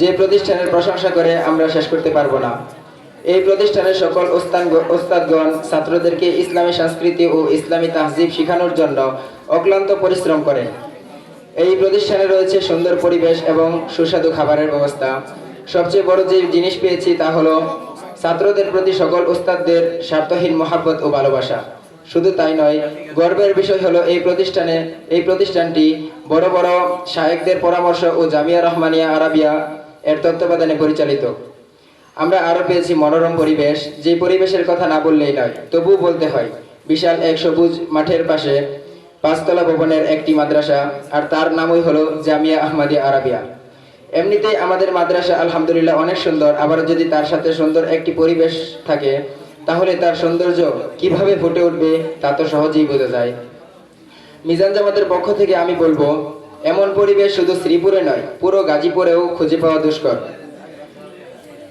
যে প্রতিষ্ঠানের প্রশংসা করে আমরা শেষ করতে পারব না। এই প্রতিষ্ঠানের সকল ওস্তাদগণ ছাত্রদেরকে ইসলামী সংস্কৃতি ও ইসলামী তাহজিব শেখানোর জন্য অক্লান্ত পরিশ্রম করেন এই প্রতিষ্ঠানে রয়েছে সুন্দর পরিবেশ এবং সুস্বাদু খাবারের ব্যবস্থা। সবচেয়ে বড় যে জিনিস পেয়েছি তা হলো ছাত্রদের প্রতি সকল উস্তাদদের স্বার্থহীন মহাব্বত ও ভালোবাসা। শুধু তাই নয়, গর্বের বিষয় হলো এই প্রতিষ্ঠানে, এই প্রতিষ্ঠানটি বড় বড় শায়েকদের পরামর্শ ও জামিয়া রহমানিয়া আরাবিয়া এর তত্ত্বাবধানে পরিচালিত। আমরা আরও পেয়েছি মনোরম পরিবেশ, যে পরিবেশের কথা না বললেই নয়, তবুও বলতে হয়, বিশাল এক সবুজ মাঠের পাশে পাঁচতলা ভবনের একটি মাদ্রাসা, আর তার নামই হলো জামিয়া আহমদিয়া আরাবিয়া। এমনিতেই আমাদের মাদ্রাসা আলহামদুলিল্লাহ অনেক সুন্দর আবার যদি তার সাথে সুন্দর একটি পরিবেশ থাকে, তাহলে তার সৌন্দর্য কীভাবে ফুটে উঠবে তা তো সহজেই বোঝা যায়। মিজান জামাতের পক্ষ থেকে আমি বলব এমন পরিবেশ শুধু শ্রীপুরে নয়, পুরো গাজীপুরেও খুঁজে পাওয়া দুষ্কর।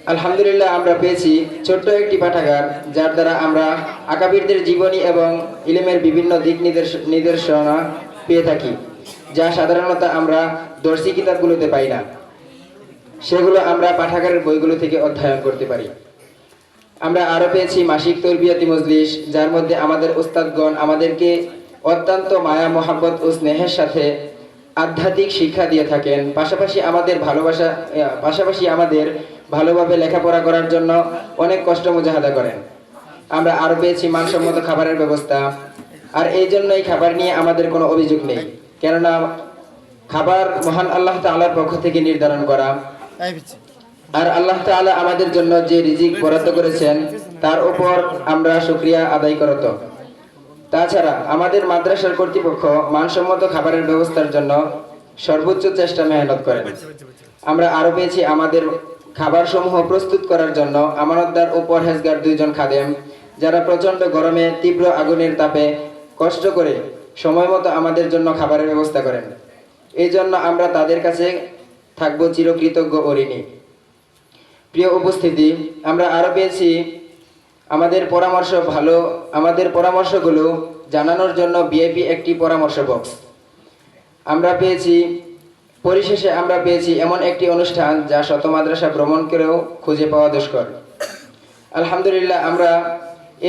আলহামদুলিল্লাহ, আমরা পেয়েছি ছোট্ট একটি পাঠাগার, যার দ্বারা আমরা আকাবিরদের জীবনী এবং ইলেমের বিভিন্ন দিক নির্দেশ- নির্দেশনা পেয়ে থাকি, যা সাধারণত আমরা দর্শী কিতাবগুলোতে পাই না। সেগুলো আমরা পাঠাগারের বইগুলো থেকে অধ্যয়ন করতে পারি। আমরা আরও পেয়েছি মাসিক তরবিয়াতি মজলিস, যার মধ্যে আমাদের উস্তাদগণ আমাদেরকে অত্যন্ত মায়া মোহাব্বত ও স্নেহের সাথে আধ্যাত্মিক শিক্ষা দিয়ে থাকেন। পাশাপাশি আমাদের ভালোবাসা পাশাপাশি আমাদের ভালোভাবে লেখাপড়া করার জন্য অনেক কষ্ট মুজাহাদা করেন। আমরা আরও পেয়েছি মানসম্মত খাবারের ব্যবস্থা। আর এই জন্যই খাবার নিয়ে আমাদের কোনো অভিযোগ নেই। কেননা খাবার মহান আল্লাহ তাআলার পক্ষ থেকে নির্ধারণ করা। আর আল্লাহ তাআলা আমাদের জন্য যে রিজিক বরাদ্দ করেছেন তার উপর আমরা শুকরিয়া আদায় করত। তাছাড়া আমাদের মাদ্রাসার কর্তৃপক্ষ মানসম্মত খাবারের ব্যবস্থার জন্য সর্বোচ্চ চেষ্টা মেহনত করেন আমরা আরও পেয়েছি আমাদের খাবার সমূহ প্রস্তুত করার জন্য আমানতদার ও পরহেজগার দুইজন খাদেম, যারা প্রচণ্ড গরমে তীব্র আগুনের তাপে কষ্ট করে সময় মতো আমাদের জন্য খাবারের ব্যবস্থা করেন। এই জন্য আমরা তাদের কাছে থাকব চিরকৃতজ্ঞ ঋণী প্রিয় উপস্থিতি, আমরা আরও পেয়েছি আমাদের পরামর্শ ভালো, আমাদের পরামর্শগুলো জানানোর জন্য বিআইপি একটি পরামর্শ বক্স আমরা পেয়েছি, পরিশেষে আমরা পেয়েছি এমন একটি অনুষ্ঠান যা শত মাদ্রাসা ভ্রমণ করেও খুঁজে পাওয়া দুষ্কর। আলহামদুলিল্লাহ, আমরা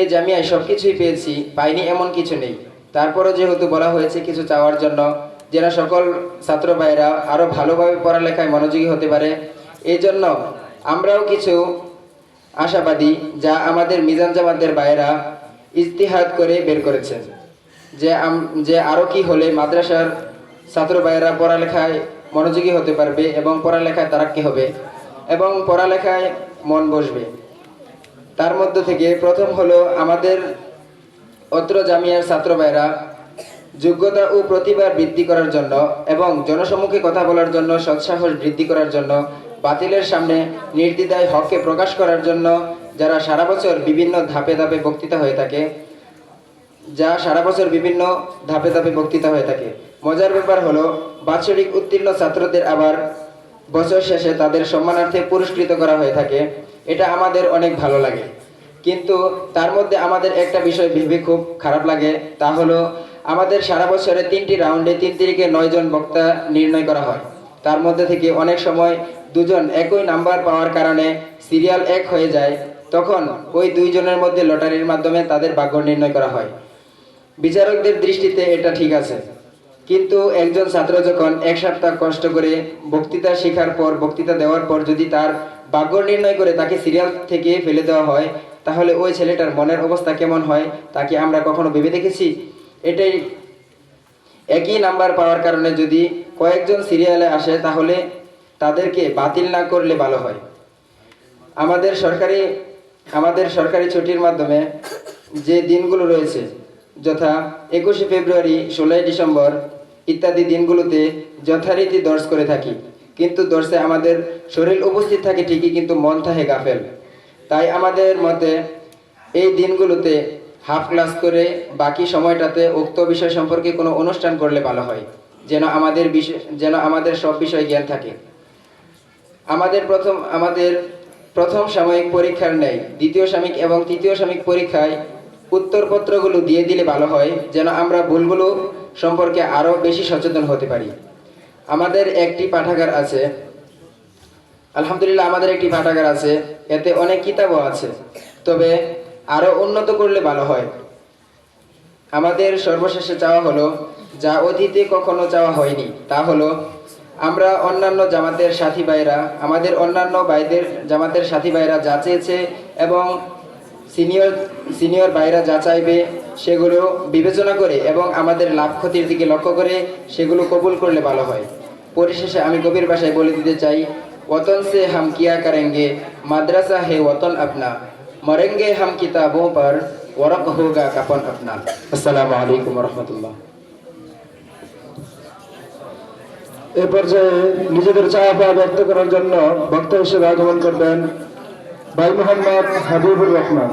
এ জামিয়ায় সব কিছুই পেয়েছি, পাইনি এমন কিছু নেই। তারপরও যেহেতু বলা হয়েছে কিছু চাওয়ার জন্য, যেন সকল ছাত্র ভাইয়েরা আরও ভালোভাবে পড়ালেখায় মনোযোগী হতে পারে এই জন্য আমরাও কিছু আশাবাদী যা আমাদের মিজান জামাতের ভাইয়েরা ইজতিহাদ করে বের করেছেন যে যে আরও কি হলে মাদ্রাসার ছাত্র ভাইয়েরা পড়ালেখায় মনোযোগী হতে পারবে এবং পড়ালেখায় তারাক্কি হবে এবং পড়ালেখায় মন বসবে। তার মধ্য থেকে প্রথম হলো আমাদের অত্র জামিয়ার ছাত্র ভাইরা যোগ্যতা ও প্রতিভা বৃদ্ধি করার জন্য এবং জনসম্মুখে কথা বলার জন্য সৎসাহস বৃদ্ধি করার জন্য বাতিলের সামনে নির্দ্বিধায় হককে প্রকাশ করার জন্য যারা সারা বছর বিভিন্ন ধাপে ধাপে বক্তৃতা হয়ে থাকে, যা সারা বছর বিভিন্ন ধাপে ধাপে বক্তৃতা হয়ে থাকে। মজার ব্যাপার হলো, বাৎসরিক উত্তীর্ণ ছাত্রদের আবার বছর শেষে তাদের সম্মানার্থে পুরস্কৃত করা হয়ে থাকে। এটা আমাদের অনেক ভালো লাগে। কিন্তু তার মধ্যে আমাদের একটা বিষয় ভেবে খুব খারাপ লাগে, তা হলো আমাদের সারা বছরে তিনটি রাউন্ডে তিন তিরিকে নয় জন বক্তা নির্ণয় করা হয়। তার মধ্যে থেকে অনেক সময় দুজন একই নাম্বার পাওয়ার কারণে সিরিয়াল এক হয়ে যায়, তখন ওই দুইজনের মধ্যে লটারির মাধ্যমে তাদের ভাগ্য নির্ণয় করা হয়। বিচারকদের দৃষ্টিতে এটা ঠিক আছে। কিন্তু একজন ছাত্র যখন এক সপ্তাহ কষ্ট করে বক্তৃতা শেখার পর, বক্তৃতা দেওয়ার পর যদি তার ভাগ্য নির্ণয় করে তাকে সিরিয়াল থেকে ফেলে দেওয়া হয়, তাহলে ওই ছেলেটার মনের অবস্থা কেমন হয় তাকে আমরা কখনো ভেবে দেখেছি? এটাই একই নাম্বার পাওয়ার কারণে যদি কয়েকজন সিরিয়ালে আসে, তাহলে তাদেরকে বাতিল না করলে ভালো হয়। আমাদের সরকারি আমাদের সরকারি ছুটির মাধ্যমে যে দিনগুলো রয়েছে, যথা একুশে ফেব্রুয়ারি, ষোলোই ডিসেম্বর ইত্যাদি দিনগুলোতে যথারীতি দর্শ করে থাকি। কিন্তু দর্শে আমাদের শরীর উপস্থিত থাকে ঠিকই, কিন্তু মন থাকে গাফেল। তাই আমাদের মতে এই দিনগুলোতে হাফ ক্লাস করে বাকি সময়টাতে উক্ত বিষয় সম্পর্কে কোনো অনুষ্ঠান করলে ভালো হয়, যেন আমাদের বিষয় যেন আমাদের সব বিষয় জ্ঞান থাকে। আমাদের প্রথম আমাদের প্রথম সাময়িক পরীক্ষার নেই দ্বিতীয় সাময়িক এবং তৃতীয় সাময়িক পরীক্ষায় উত্তরপত্রগুলো দিয়ে দিলে ভালো হয়, যেন আমরা ভুলগুলো সম্পর্কে আরও বেশি সচেতন হতে পারি। আমাদের একটি পাঠাগার আছে। আলহামদুলিল্লাহ আমাদের একটি পাঠাগার আছে। এতে অনেক কিতাবও আছে। তবে আরও উন্নত করলে ভালো হয়। আমাদের সর্বশেষে চাওয়া হলো, যা অতীতে কখনো চাওয়া হয়নি, তা হলো আমরা অন্যান্য জামাতের সাথী ভাইরা আমাদের অন্যান্য ভাইদের জামাতের সাথী ভাইরা যা চেয়েছে এবং সিনিয়র সিনিয়র ভাইরা যা চাইবে সেগুলো বিবেচনা করে এবং আমাদের লাভ ক্ষতির দিকে লক্ষ্য করে সেগুলো কবুল করলে ভালো হয় পরিশেষে আমি গভীর ভাষায় বলে দিতে চাই वतन से हम किया करेंगे मदरसा है वतन अपना मरेंगे हम किताबों पर वरक होगा कफन अपना अस्सलाम वालेकुम এ পর্যায়ে নিজেদের চাওয়া ব্যক্ত করার জন্য বক্তা হিসেবে আগমন করবেন ভাই মোহাম্মদ হাবিবুর রহমান।